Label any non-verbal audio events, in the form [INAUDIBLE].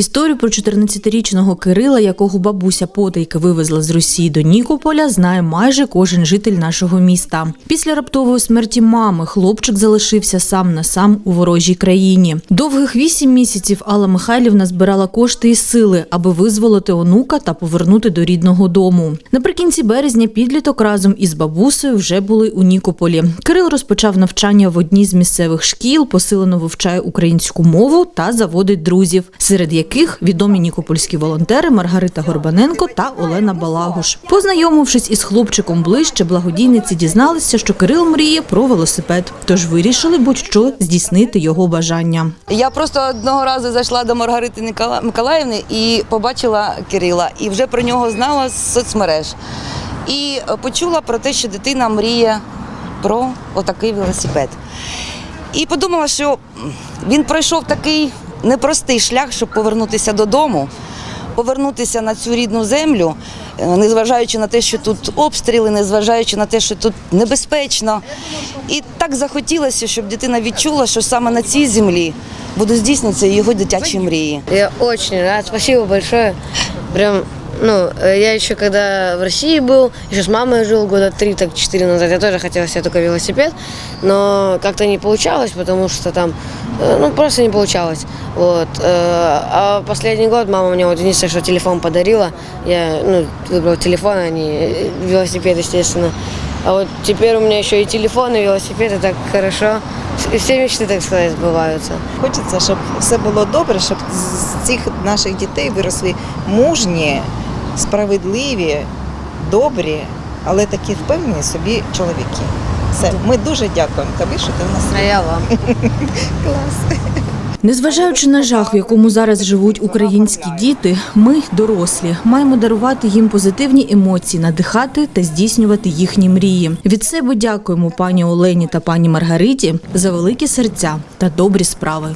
Історію про 14-річного Кирила, якого бабуся потайки вивезла з Росії до Нікополя, знає майже кожен житель нашого міста. Після раптової смерті мами хлопчик залишився сам на сам у ворожій країні. Довгих вісім місяців Алла Михайлівна збирала кошти і сили, аби визволити онука та повернути до рідного дому. Наприкінці березня підліток разом із бабусею вже були у Нікополі. Кирил розпочав навчання в одній з місцевих шкіл, посилено вивчає українську мову та заводить друзів, серед яких відомі нікопольські волонтери Маргарита Горбаненко та Олена Балагуш. Познайомившись із хлопчиком ближче, благодійниці дізналися, що Кирил мріє про велосипед, тож вирішили будь-що здійснити його бажання. Я просто одного разу зайшла до Маргарити Миколаївни і побачила Кирила, і вже про нього знала з соцмереж. І почула про те, що дитина мріє про отакий велосипед. І подумала, що він пройшов такий непростий шлях, щоб повернутися додому, повернутися на цю рідну землю, е, незважаючи на те, що тут обстріли, незважаючи на те, що тут небезпечно. І так захотілося, щоб дитина відчула, що саме на цій землі будуть здійснюватися його дитячі мрії. Я очень рад, спасибо большое. Прям, ну, э, я еще когда в России был, еще с мамой жил года три, так четыре назад, я тоже хотела себе только велосипед, но как-то не получалось, потому что там, э, ну, просто не получалось. Вот. э, А последний год мама мне вот единственное, что телефон подарила, я, ну, выбрал телефон, а не э, велосипед, естественно. А вот теперь у меня еще и телефон, и велосипед, и так хорошо. И все мечты, так сказать, сбываются. Хочеться, щоб все було добре, щоб з цих наших дітей виросли мужні, справедливі, добрі, але такі впевнені собі чоловіки. Все, ми дуже дякуємо тобі, що ти в нас А я вам. [LAUGHS] клас. Незважаючи на жах, в якому зараз живуть українські діти, ми, дорослі, маємо дарувати їм позитивні емоції, надихати та здійснювати їхні мрії. Від себе дякуємо пані Олені та пані Маргариті за великі серця та добрі справи.